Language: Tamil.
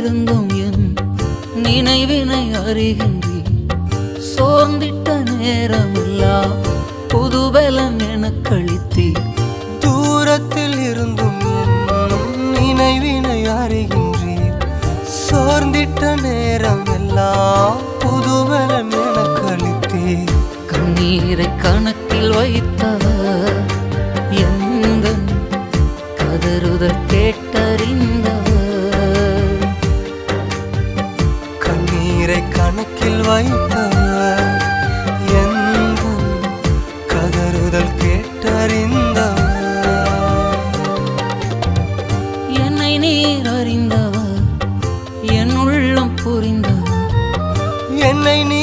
இருந்தும் என் நினைவினை அறிகின்றீர் சோர்ந்திட்ட நேரமெல்லாம் புதுபலம் எனக்களித்தீர் தூரத்தில் இருந்தும் நினைவினை அறிகின்றீர் சோர்ந்திட்ட நேரம் எல்லாம் புதுபலம் எனக்கு அளித்தீர் கண்ணீரை கணக்கில் நீரை கணக்கில் வைத்தவர் எந்த கதறுதல் கேட்டறிந்தவர் என்னை நீர் அறிந்தவர் என் உள்ளம் புரிந்தவர் என்னை நீ